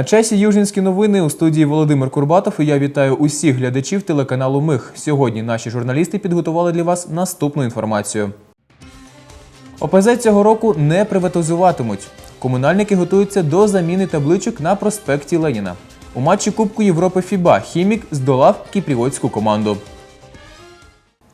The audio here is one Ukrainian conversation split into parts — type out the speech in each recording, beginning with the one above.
На часі Южинські новини у студії Володимир Курбатов і я вітаю усіх глядачів телеканалу Мих. Сьогодні наші журналісти підготували для вас наступну інформацію. ОПЗ цього року не приватизуватимуть. Комунальники готуються до заміни табличок на проспекті Леніна. У матчі Кубку Європи Фіба Хімік здолав кіпріотську команду.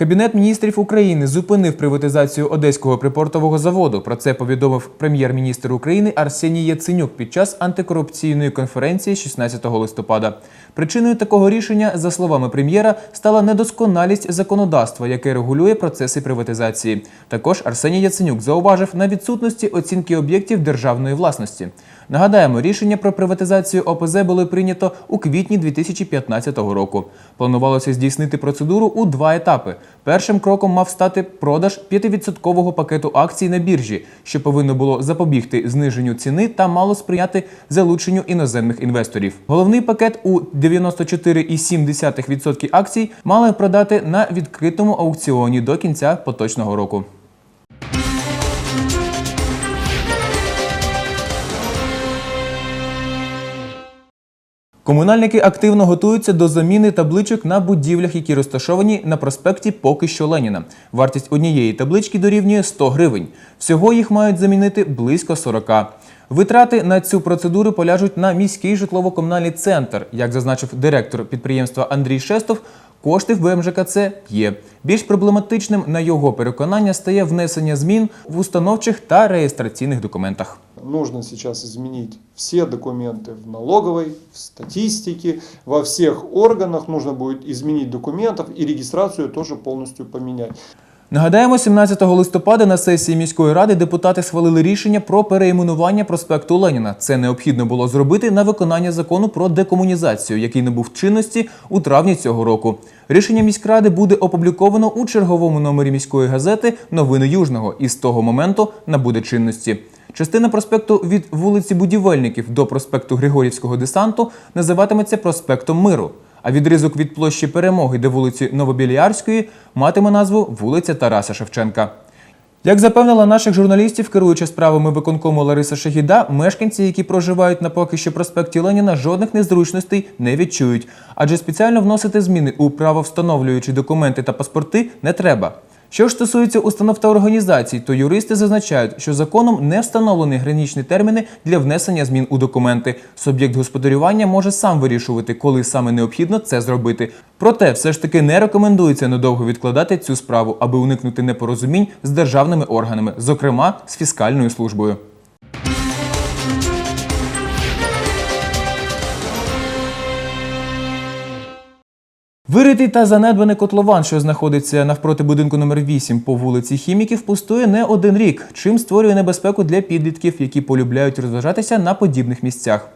Кабінет міністрів України зупинив приватизацію одеського припортового заводу. Про це повідомив прем'єр-міністр України Арсеній Яценюк під час антикорупційної конференції 16 листопада. Причиною такого рішення, за словами прем'єра, стала недосконалість законодавства, яке регулює процеси приватизації. Також Арсеній Яценюк зауважив на відсутності оцінки об'єктів державної власності. Нагадаємо, рішення про приватизацію ОПЗ було прийнято у квітні 2015 року. Планувалося здійснити процедуру у два етапи. Першим кроком мав стати продаж 5% пакету акцій на біржі, що повинно було запобігти зниженню ціни та мало сприяти залученню іноземних інвесторів. Головний пакет у 94,7% акцій мали продати на відкритому аукціоні до кінця поточного року. Комунальники активно готуються до заміни табличок на будівлях, які розташовані на проспекті Поки що Леніна. Вартість однієї таблички дорівнює 100 гривень. Всього їх мають замінити близько 40. Витрати на цю процедуру поляжуть на міський житлово-комунальний центр. Як зазначив директор підприємства Андрій Шестов, кошти в БМЖКЦ є. Більш проблематичним, на його переконання, стає внесення змін в установчих та реєстраційних документах. Нужно сейчас изменить все документы в налоговой, в статистике, во всех органах нужно будет изменить документов и регистрацию тоже полностью поменять. Нагадаємо, 17 листопада на сесії міської ради депутати схвалили рішення про переіменування проспекту Леніна. Це необхідно було зробити на виконання закону про декомунізацію, який не був чинності у травні цього року. Рішення міськради буде опубліковано у черговому номері міської газети Новини Южного і з того моменту набуде чинності. Частина проспекту від вулиці Будівельників до проспекту Григорівського десанту називатиметься проспектом Миру. А відрізок від площі Перемоги до вулиці Новобіліарської матиме назву вулиця Тараса Шевченка. Як запевнила наших журналістів, керуючи справами виконкому Лариса Шагіда, мешканці, які проживають на поки що проспекті Леніна, жодних незручностей не відчують, адже спеціально вносити зміни у право встановлюючі документи та паспорти не треба. Що ж стосується установ та організацій, то юристи зазначають, що законом не встановлені граничні терміни для внесення змін у документи. Суб'єкт господарювання може сам вирішувати, коли саме необхідно це зробити. Проте, все ж таки не рекомендується надовго відкладати цю справу, аби уникнути непорозумінь з державними органами, зокрема з фіскальною службою. Виритий та занедбаний котлован, що знаходиться навпроти будинку номер 8 по вулиці Хіміків, пустує не один рік, чим створює небезпеку для підлітків, які полюбляють розважатися на подібних місцях.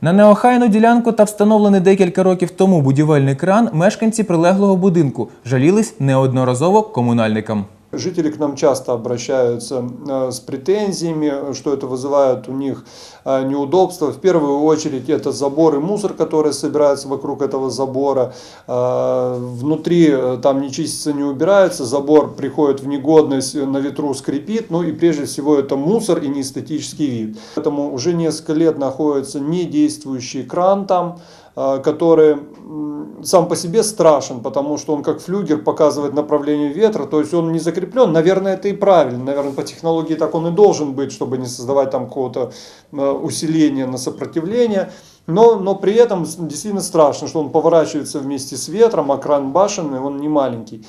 На неохайну ділянку та встановлений декілька років тому будівельний кран мешканці прилеглого будинку жалілись неодноразово комунальникам. Жители к нам часто обращаются э, с претензиями, что это вызывает у них э, неудобства. В первую очередь это забор и мусор, который собирается вокруг этого забора. Э, Внутри там не чистится, не убирается, забор приходит в негодность, на ветру скрипит, ну и прежде всего это мусор и неэстетический вид. Поэтому уже несколько лет находится недействующий кран там, который м, сам по себе страшен, потому что он как флюгер показывает направление ветра, то есть он не закреплен. Наверное, это и правильно. Наверное, по технологии так он и должен быть, чтобы не создавать там какого-то э, усиления на сопротивление. Но, но при этом действительно страшно, что он поворачивается вместе с ветром, а кран башенный, он не маленький.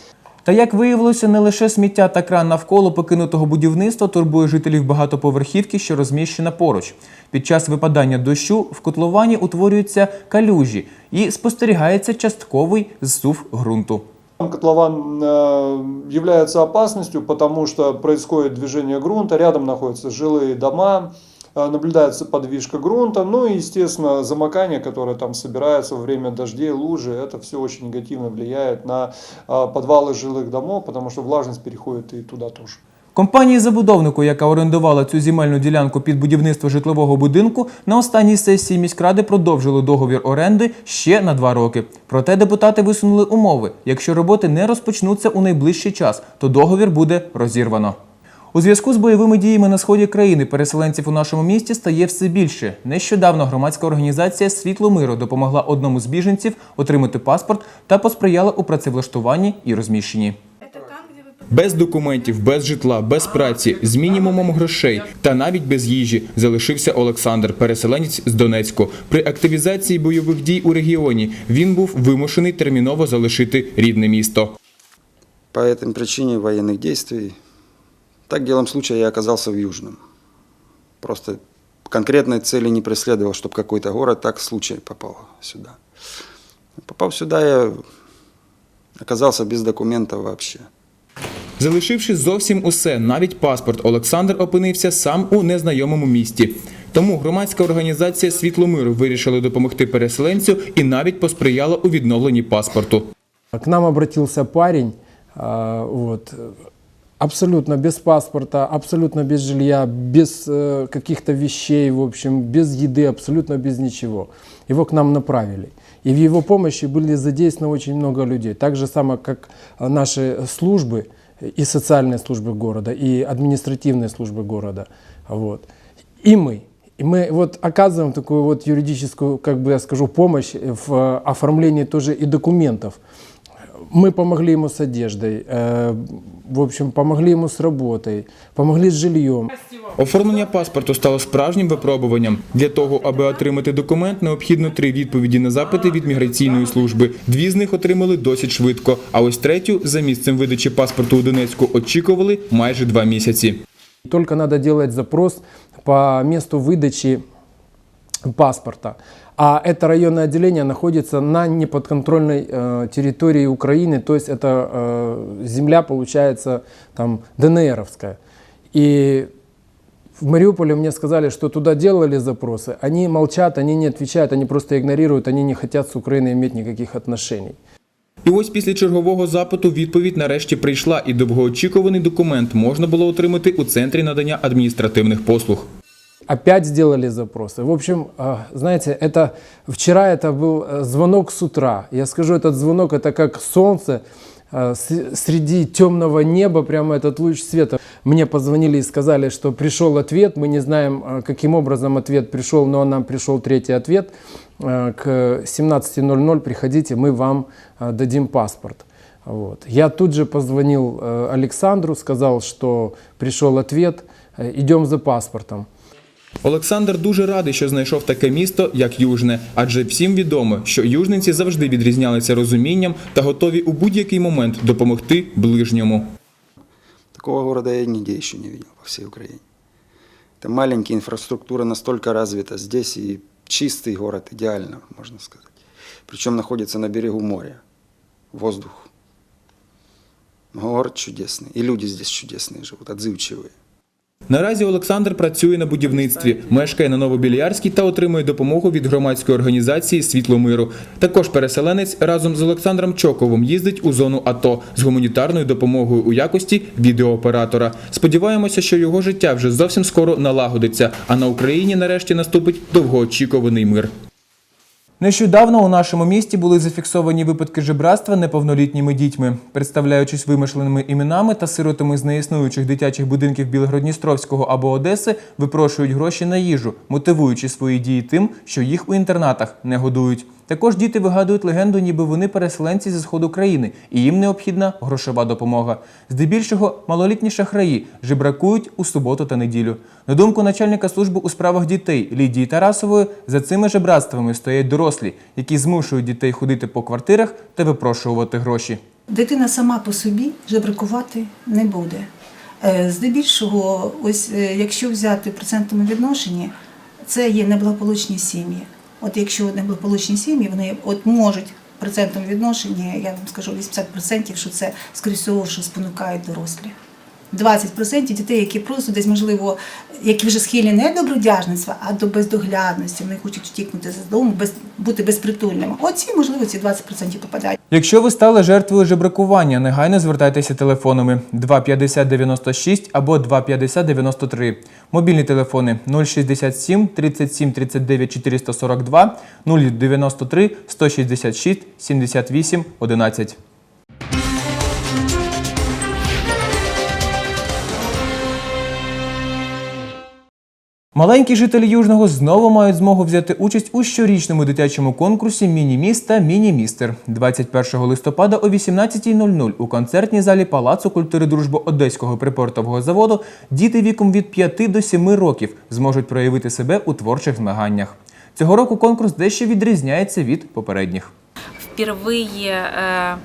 Та як виявилося, не лише сміття та кран навколо покинутого будівництва турбує жителів багатоповерхівки, що розміщена поруч. Під час випадання дощу в котловані утворюються калюжі і спостерігається частковий зсув ґрунту. Котлован э, является опасностью, потому что происходит движение грунта, рядом находятся жилые дома, э, наблюдается подвижка грунта, ну и, естественно, замокание, которое там собирается во время дождей, лужи, это все очень негативно влияет на э, подвалы жилых домов, потому что влажность переходит и туда тоже. Компанії забудовнику, яка орендувала цю земельну ділянку під будівництво житлового будинку, на останній сесії міськради продовжили договір оренди ще на два роки. Проте депутати висунули умови: якщо роботи не розпочнуться у найближчий час, то договір буде розірвано. У зв'язку з бойовими діями на сході країни переселенців у нашому місті стає все більше. Нещодавно громадська організація Світло миру допомогла одному з біженців отримати паспорт та посприяла у працевлаштуванні і розміщенні. Без документів, без житла, без праці, з мінімумом грошей та навіть без їжі залишився Олександр, переселенець з Донецьку. При активізації бойових дій у регіоні він був вимушений терміново залишити рідне місто. По этой причине военных действий, так делом случая я оказался в Южном. Просто конкретной цели не преследовал, чтобы какой-то город, так случай попал сюда. Попав сюда, я оказался без документов вообще. Залишивши зовсім усе, навіть паспорт, Олександр опинився сам у незнайомому місті. Тому громадська організація Світло миру вирішила допомогти переселенцю і навіть посприяла у відновленні паспорту. К нам обратился парень, а, вот, абсолютно без паспорта, абсолютно без жилья, без э, каких-то вещей, в общем, без еды, абсолютно без ничего. Его к нам направили. И в его помощи были задействованы очень много людей. Так же самое, как наши службы, и социальные службы города, и административные службы города. Вот. И мы. И мы вот оказываем такую вот юридическую, как бы я скажу, помощь в оформлении тоже и документов. Мы помогли ему с одеждой, э, в общем, помогли ему с работой, помогли с жильем. Оформлення паспорту стало справжнім випробуванням. Для того, аби отримати документ, необхідно три відповіді на запити від міграційної служби. Дві з них отримали досить швидко. А ось третю за місцем видачі паспорту у Донецьку очікували майже два місяці. Только надо делать запрос по месту выдачи паспорта. А это районное отделение находится на неподконтрольной э, территории Украины, то есть это э, земля получается там ДНРовская. И в Мариуполе мне сказали, что туда делали запросы. Они молчат, они не отвечают, они просто игнорируют, они не хотят с Украиной иметь никаких отношений. І ось після чергового запиту відповідь нарешті прийшла, і довгоочікуваний документ можна було отримати у центрі надання адміністративних послуг. Опять сделали запросы. В общем, а, знаете, это вчера это был э, звонок с утра. Я скажу, этот звонок это как солнце а, среди темного неба, прямо этот луч света. Мне позвонили и сказали, что пришел ответ. Мы не знаем, а, каким образом ответ пришел, но нам пришел третий ответ. К 17.00 приходите, мы вам дадим паспорт. Вот. Я тут же позвонил э, Александру, сказал, что пришел ответ, э, идем за паспортом. Олександр дуже радий, що знайшов таке місто, як Южне, адже всім відомо, що южненці завжди відрізнялися розумінням та готові у будь-який момент допомогти ближньому. Такого города я нигде еще не видел по всей Украине. Это маленький, инфраструктура настолько развита. Здесь и чистый город, идеально, можно сказать. Причем находится на берегу моря. Воздух. Город чудесный. И люди здесь чудесные живут, отзывчивые. Наразі Олександр працює на будівництві, мешкає на Новобілярській та отримує допомогу від громадської організації Світло миру. Також переселенець разом з Олександром Чоковим їздить у зону АТО з гуманітарною допомогою у якості відеооператора. Сподіваємося, що його життя вже зовсім скоро налагодиться, а на Україні нарешті наступить довгоочікуваний мир. Нещодавно у нашому місті були зафіксовані випадки жебратства неповнолітніми дітьми, представляючись вимишленими іменами та сиротами з неіснуючих дитячих будинків Білгородністровського або Одеси, випрошують гроші на їжу, мотивуючи свої дії тим, що їх у інтернатах не годують. Також діти вигадують легенду, ніби вони переселенці зі сходу країни, і їм необхідна грошова допомога. Здебільшого малолітні шахраї жебракують у суботу та неділю. На думку начальника служби у справах дітей Лідії Тарасової, за цими жебратствами стоять дорослі, які змушують дітей ходити по квартирах та випрошувати гроші. Дитина сама по собі жебракувати не буде. Е, Здебільшого, ось е, якщо взяти процентному відношенні, це є неблагополучні сім'ї. От якщо неблагополучні сім'ї, вони от можуть в процентному відношенні, я вам скажу 80%, що це скоріш всього, що спонукають дорослі. 20% дітей, які просто десь, можливо, які вже схильні не до бродяжництва, а до бездоглядності. Вони хочуть втікнути з дому, без, бути безпритульними. Оці, можливо, ці 20% попадають. Якщо ви стали жертвою жебракування, негайно звертайтеся телефонами 250 96 або 250 93. Мобільні телефони 067 37 39 442 093 166 78 11. Маленькі жителі Южного знову мають змогу взяти участь у щорічному дитячому конкурсі Міні-міст та Міні-містер 21 листопада о 18.00 у концертній залі Палацу культури дружби Одеського припортового заводу діти віком від 5 до 7 років зможуть проявити себе у творчих змаганнях. Цього року конкурс дещо відрізняється від попередніх. впервые, э,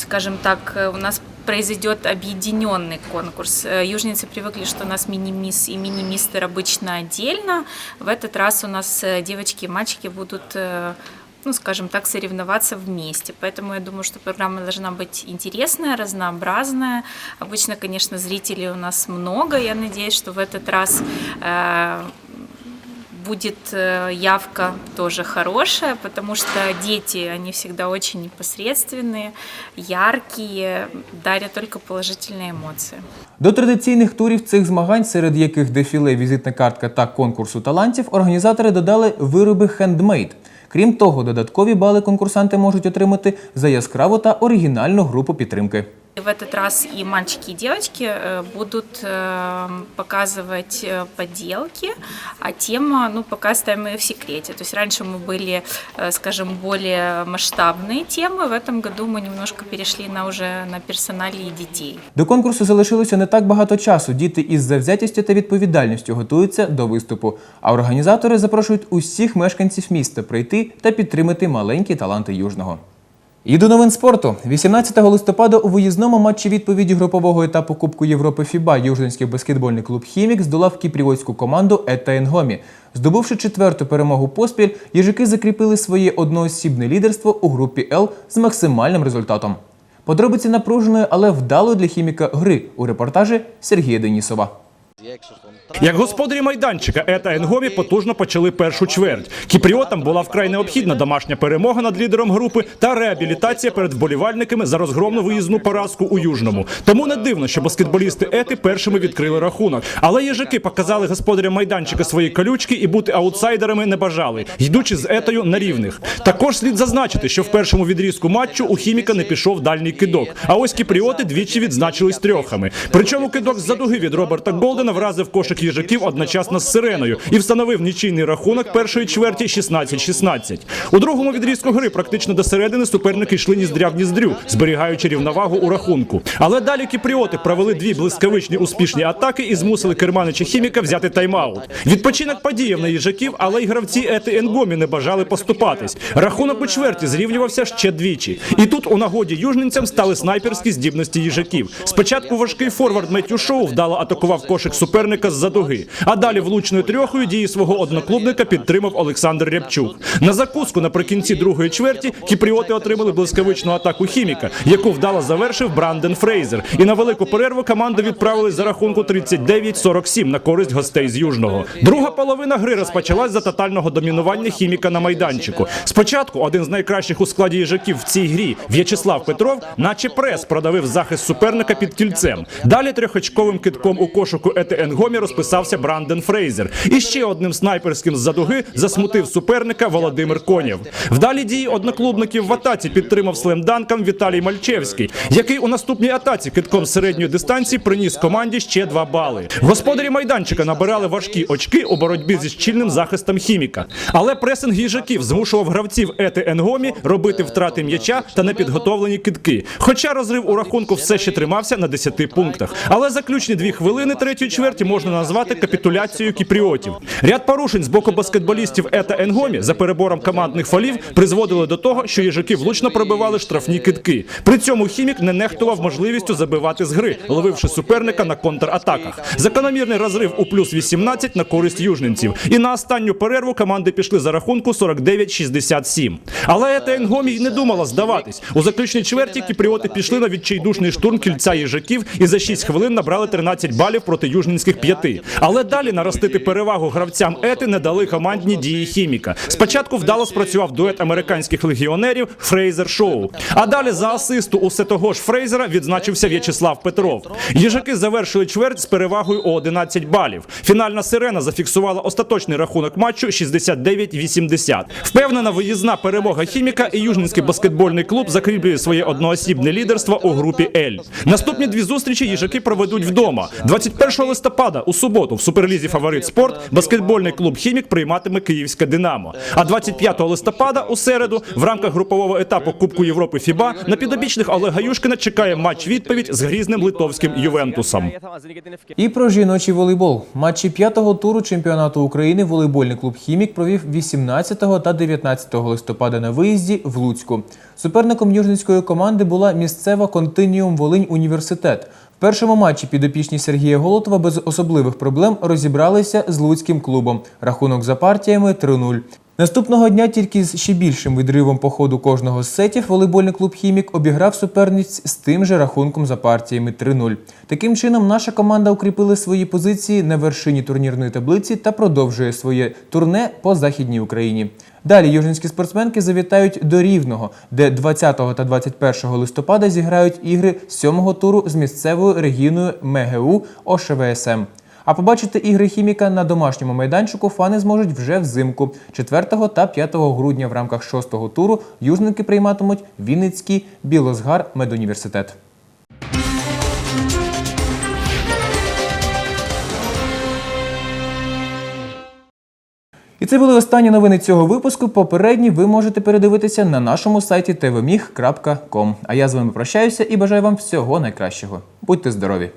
скажем так, э, у нас произойдет объединенный конкурс. Э, Южницы привыкли, что у нас мини-мисс и мини-мистер обычно отдельно. В этот раз у нас э, девочки и мальчики будут ну, скажем так, соревноваться вместе. Поэтому я думаю, что программа должна быть интересная, разнообразная. Обычно, конечно, зрителей у нас много. Я надеюсь, что в этот раз будет э, явка тоже хорошая, потому что дети, они всегда очень непосредственные, яркие, дарят только положительные эмоции. До традиційних турів цих змагань, серед яких дефіле, візитна картка та конкурсу талантів, організатори додали вироби хендмейд. Крім того, додаткові бали конкурсанти можуть отримати за яскраву та оригінальну групу підтримки. И в этот раз и мальчики, и девочки э, будут э, показывать э, поделки, а тема, ну, пока ставим ее в секрете. То есть раньше мы были, э, скажем, более масштабные темы, в этом году мы немножко перешли на уже на персоналии детей. До конкурсу залишилося не так багато часу. Діти із завзятістю та відповідальністю готуються до виступу. А організатори запрошують усіх мешканців міста прийти та підтримати маленькі таланти Южного. І до новин спорту. 18 листопада у виїзному матчі відповіді групового етапу Кубку Європи ФІБА Южненський баскетбольний клуб Хімік здолав кіпріотську команду Ета Енгомі. Здобувши четверту перемогу поспіль, їжаки закріпили своє одноосібне лідерство у групі Л з максимальним результатом. Подробиці напруженої, але вдалої для хіміка гри у репортажі Сергія Денісова. Як господарі майданчика Ета Енгомі потужно почали першу чверть. Кіпріотам була вкрай необхідна домашня перемога над лідером групи та реабілітація перед вболівальниками за розгромну виїзну поразку у Южному. Тому не дивно, що баскетболісти Ети першими відкрили рахунок. Але їжаки показали господарям майданчика свої колючки і бути аутсайдерами не бажали, йдучи з Етою на рівних. Також слід зазначити, що в першому відрізку матчу у хіміка не пішов дальній кидок. А ось кіпріоти двічі відзначились трьохами. Причому кидок з задуги від Роберта Голдена вразив кошик їжаків одночасно з сиреною і встановив нічийний рахунок першої чверті 16-16. У другому відрізку гри практично до середини суперники йшли ніздря в ніздрю, зберігаючи рівновагу у рахунку. Але далі кіпріоти провели дві блискавичні успішні атаки і змусили керманича хіміка взяти тайм-аут. Відпочинок подіяв на їжаків, але й гравці Ети Енгомі не бажали поступатись. Рахунок у чверті зрівнювався ще двічі. І тут у нагоді южненцям стали снайперські здібності їжаків. Спочатку важкий форвард Меттю Шоу вдало атакував кошик суперника з-за дуги, а далі влучною трьохою дії свого одноклубника підтримав Олександр Рябчук. На закуску наприкінці другої чверті кіпріоти отримали блискавичну атаку хіміка, яку вдало завершив Бранден Фрейзер. І на велику перерву команду відправили за рахунку 39-47 на користь гостей з Южного. Друга половина гри розпочалась за тотального домінування хіміка на майданчику. Спочатку один з найкращих у складі їжаків в цій грі В'ячеслав Петров, наче прес продавив захист суперника під кільцем. Далі трьохочковим китком у кошику Ети Енгомі розписався Бранден Фрейзер. І ще одним снайперським з-за дуги засмутив суперника Володимир Конєв. Вдалі дії одноклубників в атаці підтримав слемданком Віталій Мальчевський, який у наступній атаці китком середньої дистанції приніс команді ще два бали. Господарі майданчика набирали важкі очки у боротьбі зі щільним захистом хіміка. Але пресинг їжаків змушував гравців Ети Енгомі робити втрати м'яча та непідготовлені китки. Хоча розрив у рахунку все ще тримався на 10 пунктах. Але заключні дві хвилини третьої чверті можна назвати капітуляцією кіпріотів. Ряд порушень з боку баскетболістів Ета Енгомі за перебором командних фолів призводили до того, що їжаки влучно пробивали штрафні китки. При цьому хімік не нехтував можливістю забивати з гри, ловивши суперника на контратаках. Закономірний розрив у плюс 18 на користь южненців. І на останню перерву команди пішли за рахунку 49-67. Але Ета Енгомі й не думала здаватись. У заключній чверті кіпріоти пішли на відчайдушний штурм кільця їжаків і за 6 хвилин набрали 13 балів проти южненських п'яти. Але далі наростити перевагу гравцям Ети не дали командні дії хіміка. Спочатку вдало спрацював дует американських легіонерів Фрейзер Шоу. А далі за асисту усе того ж Фрейзера відзначився В'ячеслав Петров. Їжаки завершили чверть з перевагою у 11 балів. Фінальна сирена зафіксувала остаточний рахунок матчу 69-80. Впевнена виїзна перемога хіміка і Южненський баскетбольний клуб закріплює своє одноосібне лідерство у групі Л. Наступні дві зустрічі їжаки проведуть вдома. 21 листопада листопада у суботу в суперлізі Фаворит Спорт баскетбольний клуб Хімік прийматиме Київське Динамо. А 25 листопада у середу в рамках групового етапу Кубку Європи ФІБА на підопічних Олега Юшкина чекає матч відповідь з грізним литовським Ювентусом. І про жіночий волейбол. Матчі п'ятого туру чемпіонату України волейбольний клуб Хімік провів 18 та 19 листопада на виїзді в Луцьку. Суперником южницької команди була місцева Континіум Волинь Університет. Першому матчі підопічні Сергія Голотова без особливих проблем розібралися з луцьким клубом. Рахунок за партіями 3-0. Наступного дня тільки з ще більшим відривом по ходу кожного з сетів волейбольний клуб Хімік обіграв суперниць з тим же рахунком за партіями 3-0. Таким чином, наша команда укріпила свої позиції на вершині турнірної таблиці та продовжує своє турне по західній Україні. Далі южинські спортсменки завітають до Рівного, де 20 та 21 листопада зіграють ігри сьомого туру з місцевою регіоною МГУ ОШВСМ. А побачити ігри хіміка на домашньому майданчику фани зможуть вже взимку. 4 та 5 грудня в рамках 6-го туру южники прийматимуть Вінницький Білозгар медуніверситет. І це були останні новини цього випуску. Попередні ви можете передивитися на нашому сайті tvmig.com. А я з вами прощаюся і бажаю вам всього найкращого. Будьте здорові!